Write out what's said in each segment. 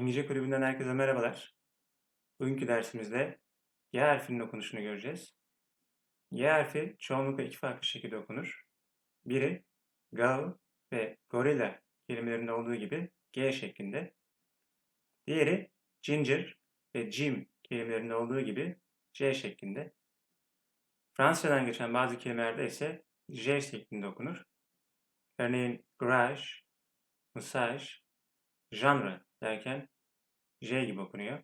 İngilizce Kulübü'nden herkese merhabalar. Bugünkü dersimizde Y harfinin okunuşunu göreceğiz. Y harfi çoğunlukla iki farklı şekilde okunur. Biri go ve gorilla kelimelerinde olduğu gibi G şeklinde. Diğeri ginger ve Jim kelimelerinde olduğu gibi C şeklinde. Fransızcadan geçen bazı kelimelerde ise J şeklinde okunur. Örneğin garage, massage, genre derken J gibi okunuyor.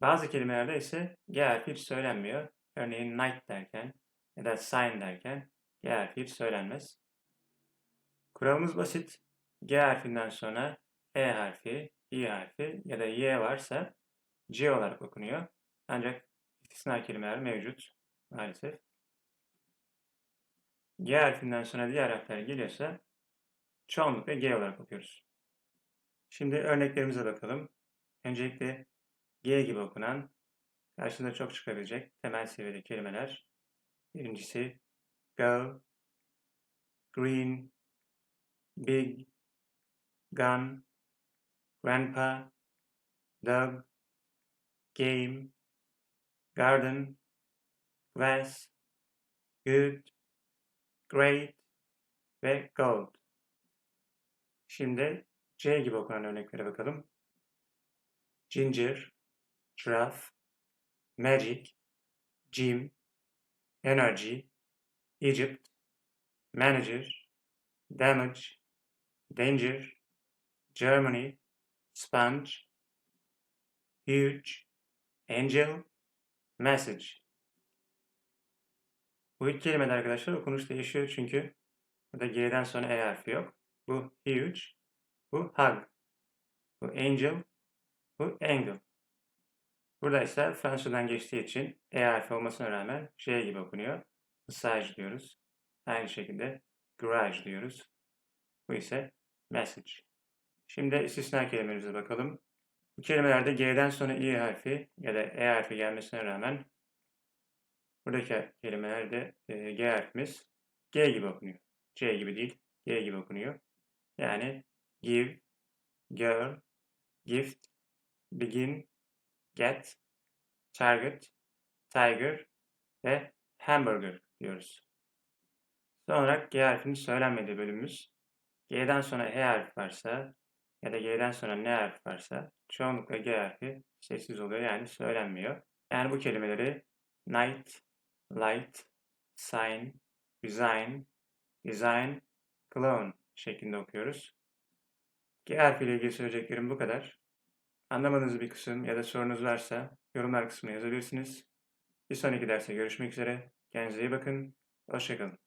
Bazı kelimelerde ise G harfi hiç söylenmiyor. Örneğin night derken ya da sign derken G harfi hiç söylenmez. Kuralımız basit. G harfinden sonra E harfi, İ harfi ya da Y varsa C olarak okunuyor. Ancak istisna kelimeler mevcut maalesef. G harfinden sonra diğer harfler geliyorsa çoğunlukla G olarak okuyoruz. Şimdi örneklerimize bakalım. Öncelikle G gibi okunan, karşında çok çıkabilecek temel seviyede kelimeler. Birincisi go, green, big, gun, grandpa, dog, game, garden, glass, good, great ve gold. Şimdi C gibi okunan örneklere bakalım. Ginger, giraffe, magic, gym, energy, Egypt, manager, damage, danger, Germany, sponge, huge, angel, message. Bu ilk kelimeler arkadaşlar okunuş değişiyor çünkü burada G'den sonra E harfi yok. Bu huge, bu hug. Bu angel, bu angle. Burada ise Fransızdan geçtiği için E harfi olmasına rağmen J gibi okunuyor. Massage diyoruz. Aynı şekilde garage diyoruz. Bu ise message. Şimdi istisna kelimelerimize bakalım. Bu kelimelerde G'den sonra İ harfi ya da E harfi gelmesine rağmen buradaki kelimelerde e, G harfimiz G gibi okunuyor. C gibi değil, G gibi okunuyor. Yani give, girl, gift, begin, get, target, tiger ve hamburger diyoruz. Son olarak G harfinin söylenmediği bölümümüz. G'den sonra E harfi varsa ya da G'den sonra N harfi varsa çoğunlukla G harfi sessiz oluyor yani söylenmiyor. Yani bu kelimeleri night, light, sign, resign, design, clone şeklinde okuyoruz. G harfiyle ilgili söyleyeceklerim bu kadar. Anlamadığınız bir kısım ya da sorunuz varsa yorumlar kısmına yazabilirsiniz. Bir sonraki derste görüşmek üzere. Kendinize iyi bakın. Hoşçakalın.